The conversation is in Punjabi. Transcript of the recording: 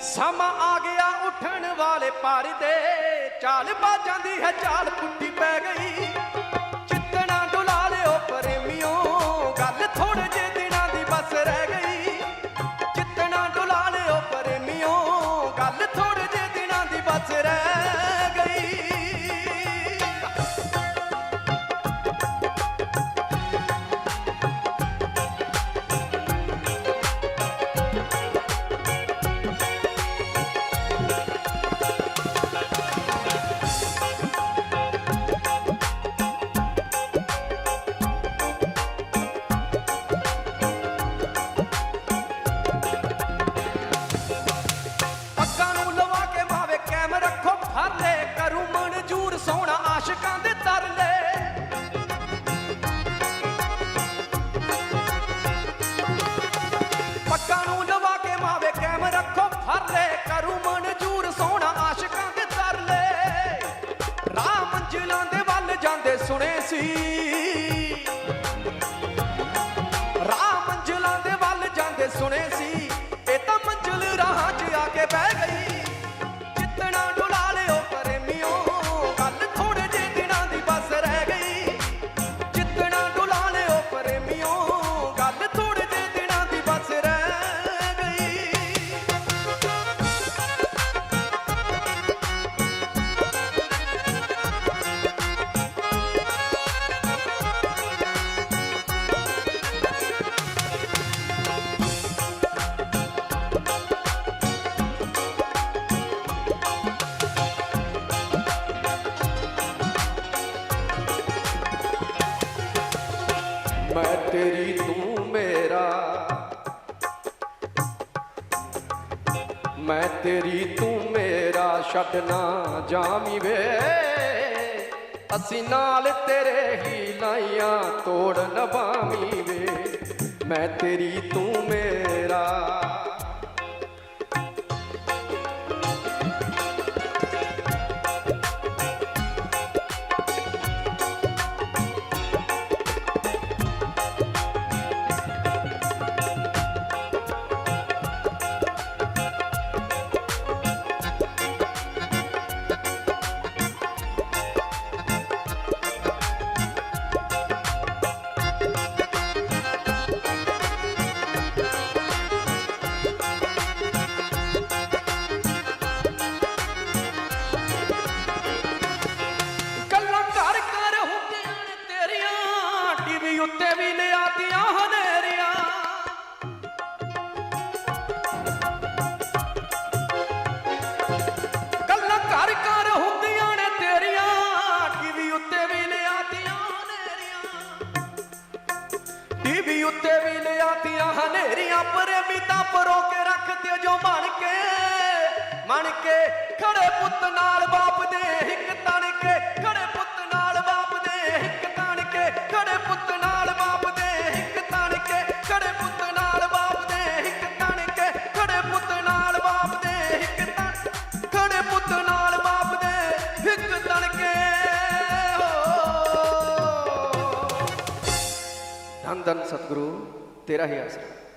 ਸਮਾਂ ਆ ਗਿਆ ਉੱਠਣ ਵਾਲੇ ਪਰ ਦੇ। ਚਾਲ ਬਾਜਾਂਦੀ ਹੈ ਚਾਲ ਪੁੱਟੀ ਪੈ ਗਈ। ਆਸ਼ਿਕਾਂ ਦੇ ਤਰਲੇ ਪੱਗਾਂ ਨੂੰ ਲਵਾ ਕੇ ਮਾਵੇ, ਕੈਮ ਰੱਖੋ, ਫਰਲੇ। ਕਰੂ ਮਨਜੂਰ ਸੋਹਣਾ, ਆਸ਼ਿਕਾਂ ਦੇ ਤਰਲੇ ਰਾਹ ਮੰਜ਼ਿਲਾਂ ਦੇ ਵੱਲ ਜਾਂਦੇ ਸੁਣੇ ਸੀ। ਤੇਰੀ ਤੂੰ ਮੇਰਾ। ਮੈਂ ਤੇਰੀ ਤੂੰ ਮੇਰਾ ਛੱਡ ਨਾ ਜਾਮੀ ਵੇ। ਅਸੀਂ ਨਾਲ ਤੇਰੇ ਹੀ ਲਾਈਆਂ ਤੋੜ ਨਵਾਮੀ ਵੇ। ਮੈਂ ਤੇਰੀ ਤੂੰ ਮੇਰਾ ਵੀ ਲਿਆਤੀਆਂ ਹਨੇਰੀਆਂ। ਗੱਲਾਂ ਘਰ ਘਰ ਹੁੰਦੀਆਂ ਨੇ ਤੇਰੀਆਂ, ਟੀਵੀ ਉੱਤੇ ਵੀ ਲਿਆਤੀਆਂ ਹਨੇਰੀਆਂ। ਟੀਵੀ ਉੱਤੇ ਵੀ ਲਿਆਤੀਆਂ ਹਨੇਰੀਆਂ ਪ੍ਰੇਮੀ ਤਾਂ ਪਰੋ ਕੇ ਰੱਖਦੇ ਜੋ ਬਣ ਕੇ ਮਣ ਕੇ ਖੜੇ ਪੁੱਤ ਨਾਲ ਬਾਪ ਦੇ ਇੱਕ ਤਣ ਹੋ ਧੰਨ ਸਤਿਗੁਰੂ ਤੇਰਾ ਹੀ ਆਸਰਾ।